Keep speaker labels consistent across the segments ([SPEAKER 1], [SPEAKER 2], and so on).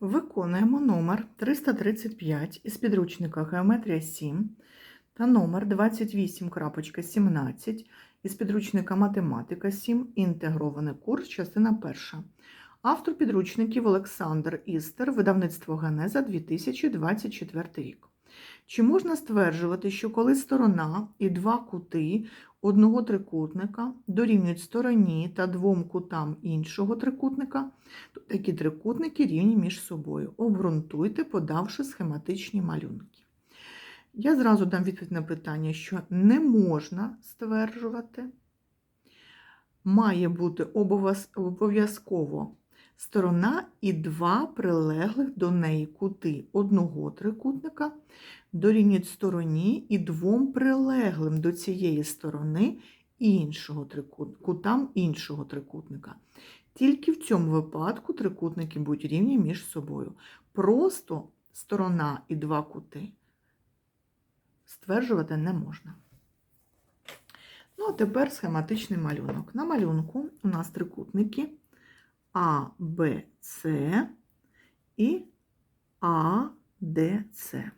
[SPEAKER 1] Виконуємо номер 335 із підручника Геометрія 7 та номер 28.17 із підручника Математика 7. Інтегрований курс, частина перша. Автор підручників Олександр Істер, видавництво Генеза 2024 рік. Чи можна стверджувати, що коли сторона і два кути одного трикутника дорівнюють стороні та двом кутам іншого трикутника, то такі трикутники рівні між собою. Обґрунтуйте, подавши схематичні малюнки. Я зразу дам відповідь на питання, що не можна стверджувати. Має бути обов'язково сторона і два прилеглих до неї кути одного трикутника дорівнюють стороні і двом прилеглим до цієї сторони іншого трикут... кутам іншого трикутника. Тільки в цьому випадку трикутники будуть рівні між собою. Просто сторона і два кути стверджувати не можна. Ну, а тепер схематичний малюнок. На малюнку у нас трикутники А, Б, С і А, Д, С.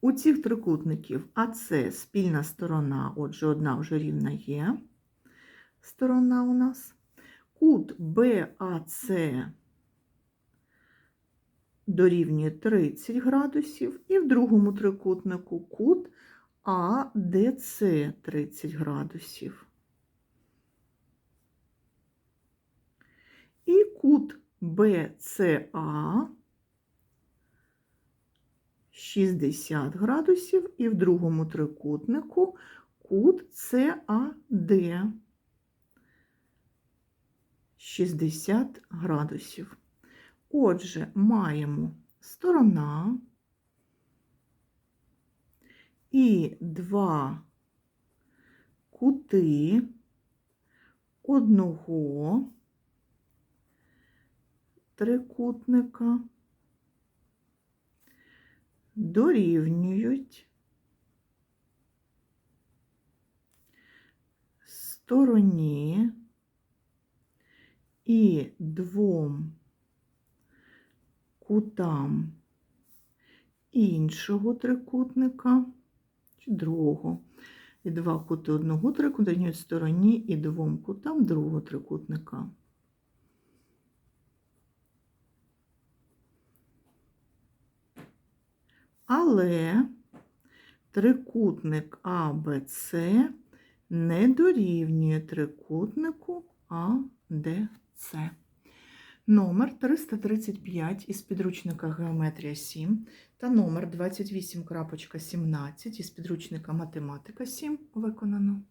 [SPEAKER 1] У цих трикутників АС спільна сторона, отже, одна вже рівна є сторона у нас. Кут БАЦ дорівнює 30 градусів, і в другому трикутнику кут АДЦ 30 градусів. І кут БЦА 60 градусів, і в другому трикутнику кут САД 60 градусів. Отже, маємо сторона і два кути одного трикутника дорівнюють стороні і двом кутам іншого трикутника, чи другого, і два кути одного трикутника стороні і двом кутам другого трикутника. Але трикутник АБЦ не дорівнює трикутнику АДЦ. Номер 335 із підручника Геометрія 7 та номер 28.17 із підручника Математика 7 виконано.